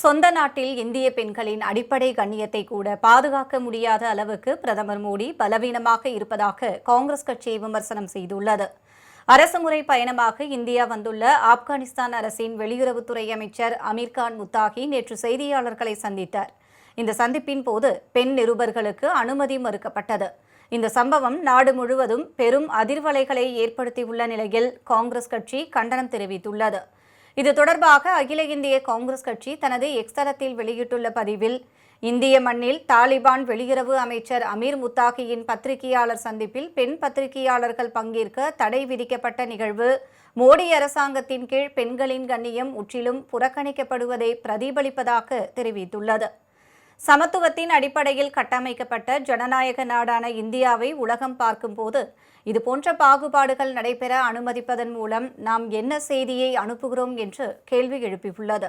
சொந்த நாட்டில் இந்திய பெண்களின் அடிப்படை கண்ணியத்தை கூட பாதுகாக்க முடியாத அளவுக்கு பிரதமர் மோடி பலவீனமாக இருப்பதாக காங்கிரஸ் கட்சி விமர்சனம் செய்துள்ளது. அரசுமுறை பயணமாக இந்தியா வந்துள்ள ஆப்கானிஸ்தான் அரசின் வெளியுறவுத்துறை அமைச்சர் அமீர்கான் முத்தாகி நேற்று செய்தியாளர்களை சந்தித்தார். இந்த சந்திப்பின் போது பெண் நிருபர்களுக்கு அனுமதி மறுக்கப்பட்டது. இந்த சம்பவம் நாடு முழுவதும் பெரும் அதிர்வலைகளை ஏற்படுத்தியுள்ள நிலையில் காங்கிரஸ் கட்சி கண்டனம் தெரிவித்துள்ளது. இது தொடர்பாக அகில இந்திய காங்கிரஸ் கட்சி தனது எக்ஸ்தலத்தில் வெளியிட்டுள்ள பதிவில் இந்திய மண்ணில் தாலிபான் வெளியுறவு அமைச்சர் அமீர் முத்தாகியின் பத்திரிகையாளர் சந்திப்பில் பெண் பத்திரிகையாளர்கள் பங்கேற்க தடை விதிக்கப்பட்ட நிகழ்வு மோடி அரசாங்கத்தின் கீழ் பெண்களின் கண்ணியம் முற்றிலும் புறக்கணிக்கப்படுவதை பிரதிபலிப்பதாக தெரிவித்துள்ளது. சமத்துவத்தின் அடிப்படையில் கட்டமைக்கப்பட்ட ஜனநாயக நாடான இந்தியாவை உலகம் பார்க்கும்போது இதுபோன்ற பாகுபாடுகள் நடைபெற அனுமதிப்பதன் மூலம் நாம் என்ன செய்தியை அனுப்புகிறோம் என்று கேள்வி எழுப்பியுள்ளது.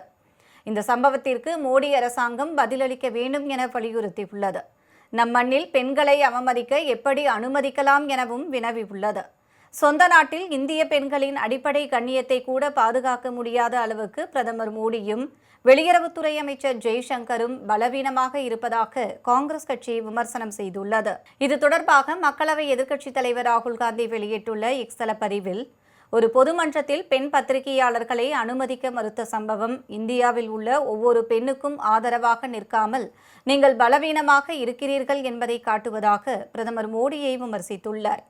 இந்த சம்பவத்திற்கு மோடி அரசாங்கம் பதிலளிக்க வேண்டும் என வலியுறுத்தியுள்ளது. நம் மண்ணில் பெண்களை அவமதிக்க எப்படி அனுமதிக்கலாம் எனவும் வினவியுள்ளது. சொந்த நாட்டில் இந்திய பெண்களின் அடிப்படை கண்ணியத்தை கூட பாதுகாக்க முடியாத அளவுக்கு பிரதமர் மோடியும் வெளியுறவுத்துறை அமைச்சர் ஜெய்சங்கரும் பலவீனமாக இருப்பதாக காங்கிரஸ் கட்சி விமர்சனம் செய்துள்ளது. இது தொடர்பாக மக்களவை எதிர்க்கட்சித் தலைவர் ராகுல் காந்தி வெளியிட்டுள்ள இக்ஸல பதிவில் ஒரு பொதுமன்றத்தில் பெண் பத்திரிகையாளர்களை அனுமதிக்க மறுத்த சம்பவம் இந்தியாவில் உள்ள ஒவ்வொரு பெண்ணுக்கும் ஆதரவாக நிற்காமல் நீங்கள் பலவீனமாக இருக்கிறீர்கள் என்பதை காட்டுவதாக பிரதமர் மோடியை விமர்சித்துள்ளார்.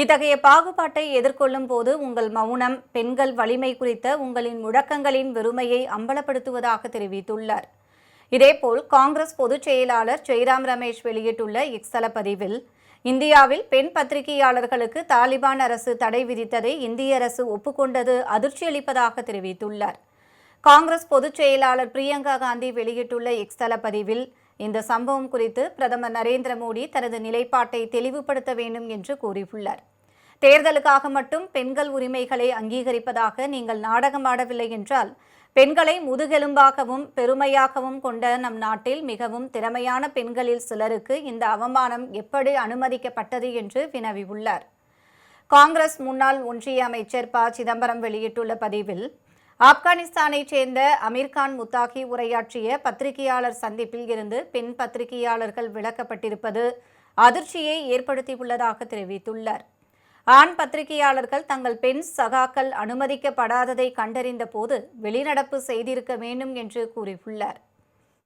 இத்தகைய பாகுபாட்டை எதிர்கொள்ளும் போது உங்கள் மௌனம் பெண்கள் வலிமை குறித்த உங்களின் முழக்கங்களின் வெறுமையை அம்பலப்படுத்துவதாக தெரிவித்துள்ளார். இதேபோல் காங்கிரஸ் பொதுச் செயலாளர் ஜெய்ராம் ரமேஷ் வெளியிட்டுள்ள இக்ஸல பதிவில் இந்தியாவில் பெண் பத்திரிகையாளர்களுக்கு தாலிபான் அரசு தடை விதித்ததை இந்திய அரசு ஒப்புக்கொண்டது அதிர்ச்சியளிப்பதாக தெரிவித்துள்ளார். காங்கிரஸ் பொதுச் செயலாளர் பிரியங்கா காந்தி வெளியிட்டுள்ள இக்ஸல பதிவில் இந்த சம்பவம் குறித்து பிரதமர் நரேந்திர மோடி தனது நிலைப்பாட்டை தெளிவுபடுத்த வேண்டும் என்று கூறியுள்ளார். தேர்தலுக்காக மட்டும் பெண்கள் உரிமைகளை அங்கீகரிப்பதாக நீங்கள் நாடகமாடவில்லை என்றால் பெண்களை முதுகெலும்பாகவும் பெருமையாகவும் கொண்ட நம் நாட்டில் மிகவும் திறமையான பெண்களில் சிலருக்கு இந்த அவமானம் எப்படி அனுமதிக்கப்பட்டது என்று வினவியுள்ளார். காங்கிரஸ் முன்னாள் ஒன்றிய அமைச்சர் ப. சிதம்பரம் வெளியிட்டுள்ள பதிவில் ஆப்கானிஸ்தானைச் சேர்ந்த அமீர்கான் முத்தாகி உரையாற்றிய பத்திரிகையாளர் சந்திப்பில் இருந்து பெண் பத்திரிகையாளர்கள் விளக்கப்பட்டிருப்பது அதிர்ச்சியை ஏற்படுத்தியுள்ளதாக தெரிவித்துள்ளார். ஆண் பத்திரிகையாளர்கள் தங்கள் பெண் சகாக்கள் அனுமதிக்கப்படாததை கண்டறிந்த போது வெளிநடப்பு செய்திருக்க வேண்டும் என்று கூறியுள்ளார்.